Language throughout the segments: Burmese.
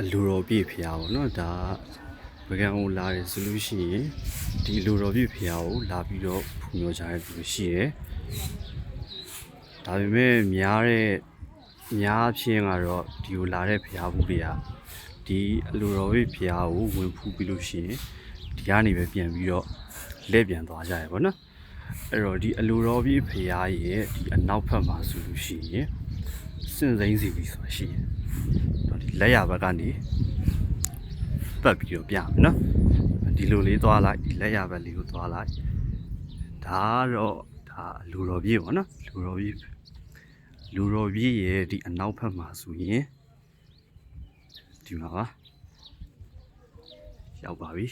အလူတော်ပြည့်ဖျားပေါ့နော်ဒါဝေကန်ကိုလာတယ်ဆိုလို့ရှိရင်ဒီအလူတော်ပြည့်ဖျားကိုလာပြီးတော့ဖူမျောကြရလို့ရှိတယ်ဒါပေမဲ့များတဲ့များအဖြစ်ကတော့ဒီကိုလာတဲ့ဖျားဘူးတွေကဒီအလူတော်ပြည့်ဖျားကိုဝင်ဖူးပြီးလို့ရှိရင်ဒီကနေပဲပြန်ပြီးတော့လဲပြန်သွားကြရပေါ့နော်အဲ့တော့ဒီအလူတော်ပြည့်ဖျားရဲ့ဒီအနောက်ဘက်မှာဆိုလို့ရှိရင်စင်စိမ့်စီပြီးဆိုတာရှိတယ်တော့ဒီ လက်ရဘက်ကနေပတ်ပြီးတော့ပြမယ်နော်ဒီလိုလေးသွားလိုက်ဒီလက်ရဘက်လေးကိုသွားလိုက်ဒါကတော့ဒါလူတော်ပြေပေါ့နော်လူတော်ပြေလူတော်ပြေရဲ့ဒီအနောက်ဘက်မှာဆိုရင်ဒီမှာပါရောက်ပါပြီ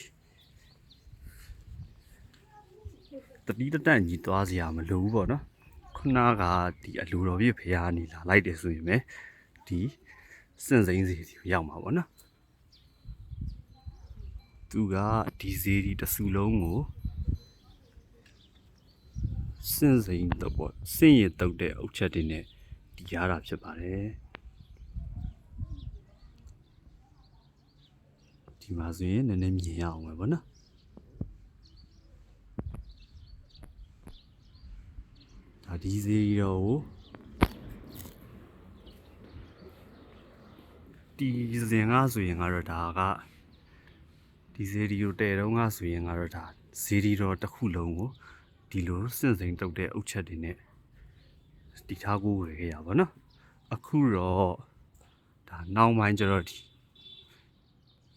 တတိတတန့်ကြီးသွားစရာမလိုဘူးပေါ့နော်ခုနကဒီအလူတော်ပြေဖရားနေလာလိုက်တယ်ဆိုရင်ပဲဒီ စင့်စိမ့်စီကိုရောက်မှာပေါ့နော်သူကဒီဈေးဒီတစ်စုလုံးကိုစင့်စိမ့်တော့ပေါ့စင့်ရတုတ်တဲ့အုတ်ချက်တွေနဲ့ဒီရတာဖြစ်ပါတယ်ဒီမှာဆိုရင်နည်းနည်းမြင်ရအောင်ပဲပေါ့နော်ဒါဒီဈေးရောကို ဒီစဉ်ကဆိုရင်ကတော့ဒါကဒီဇေဒီကိုတဲတုံးကဆိုရင်ကတော့ဒါဇေဒီတော်တစ်ခုလုံးကိုဒီလိုစင့်စိမ်တုတ်တဲ့အုတ်ချက်တွေနဲ့တီထားကိုဝယ်ခဲ့ရပါတော့အခုတော့ဒါနောက်ပိုင်းကျတော့ဒီ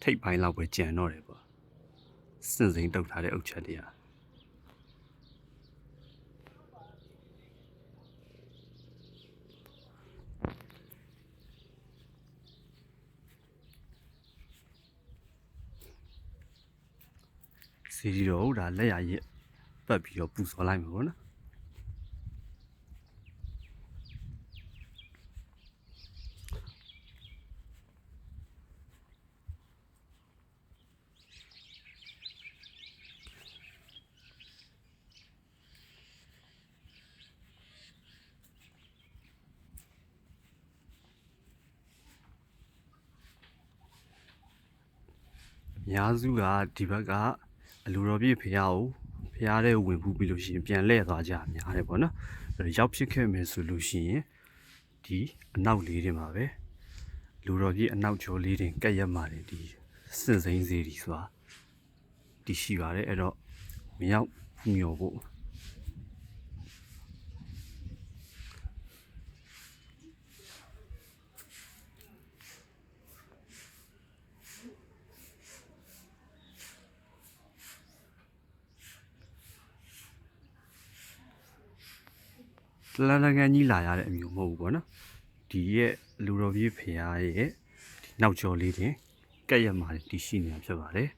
ထိပ်ပိုင်းလောက်ပဲကြံတော့တယ်ပေါ့စင့်စိမ်တုတ်ထားတဲ့အုတ်ချက်တွေက ဇေဒီတော်ကိုဒါလက်ရရက်ပတ်ပြီးတော့ပူစော်လိုက်မှာပေါ့နော်အများစုကဒီဘက်က အလူတော်ပြည့်ဖះကိုဖះတဲ့ဝင်ဖူးပြီးလို့ရှိရင်ပြန်လှည့်သွားကြအများတယ်ပေါ့နော်အဲ့တော့ရောက်ဖြစ်ခဲ့မယ်ဆိုလို့ရှိရင်ဒီအနောက်လေးတွေမှာပဲလူတော်ပြည့်အနောက်ကျော်လေးတွေကက်ရက်မှာတယ်ဒီစင်စိမ့်စေးဒီဆိုတာဒီရှိပါတယ်အဲ့တော့မရောက်ဖူးမြော်ဖို့ လန်တကန်ကြီးလာရတဲ့အမျိုးမဟုတ်ဘူးပေါ့နော်ဒီရဲ့လူတော်ပြေးဖရားရဲ့ဒီနောက်ကျော်လေးတင်ကက်ရက်မှာတည်ရှိနေတာဖြစ်ပါတယ်